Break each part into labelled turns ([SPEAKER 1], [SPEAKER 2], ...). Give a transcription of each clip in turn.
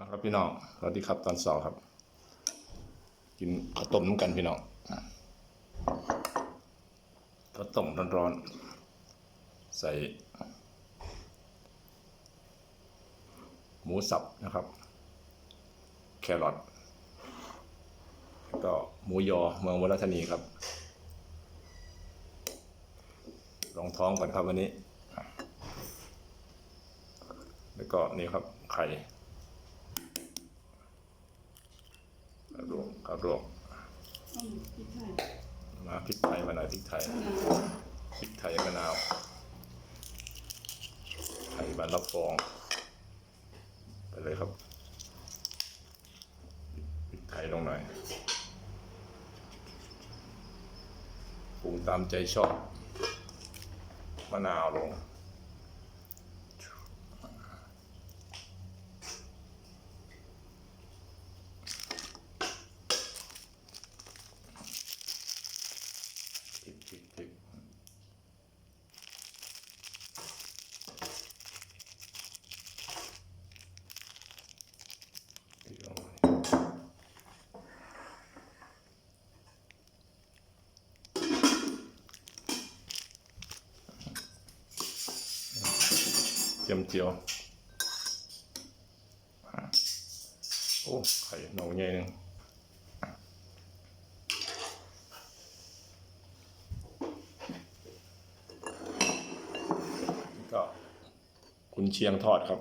[SPEAKER 1] นะครับพี่น้องสวัสดีครับตอนเสาร์ครับ กินข้าวต้มน้ำกันพี่น้องข้าวต้มร้อนๆใส่หมูสับนะครับ แครอทก็หมูยอเมืองวรัฒนีครับรองท้องก่อนครับวันนี้ แล้วก็นี่ครับไข่ ข้าวรวงข้าวรวง
[SPEAKER 2] มพริก
[SPEAKER 1] มาพริกไทยมาหน่อยพริกไทยพริกไทยมะนาวไข่บานละฟอง ไปเลยครับพริกไทยลงหน่อยปรุงตามใจชอบมะนาวลง พริกพริกพริกพริกลงไป เจียมเจียวโอ้ไข่หนองใหญ่หนึ่งก็คุณเชียงทอดครับ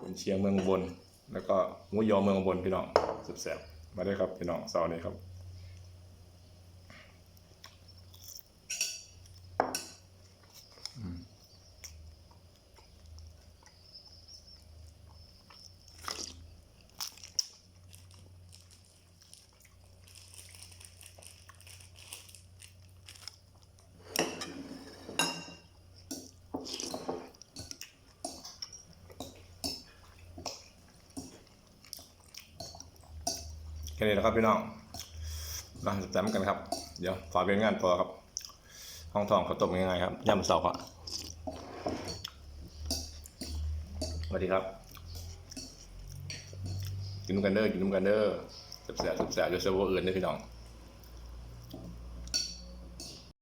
[SPEAKER 1] คุณเชียงเมืองบน แล้วก็หมูยอเมืองบนพี่น้องแซ่บๆมาได้ครับพี่น้องเสาร์นี้ครับ ค่นี้นะครับพี่น้องมาแต้มกันครับ เดี๋ยวฝากเป็นงานต่อครับ ห้องทองเขาวต้มง่ายๆครับย่ำเสาร์ครับสวัสดีครับ กินน้ำกันเด้อกินน้ำกันเด้อแซ่บๆแซ่บๆจะเซอร์เวอร์อื่นเด้อพี่น้อง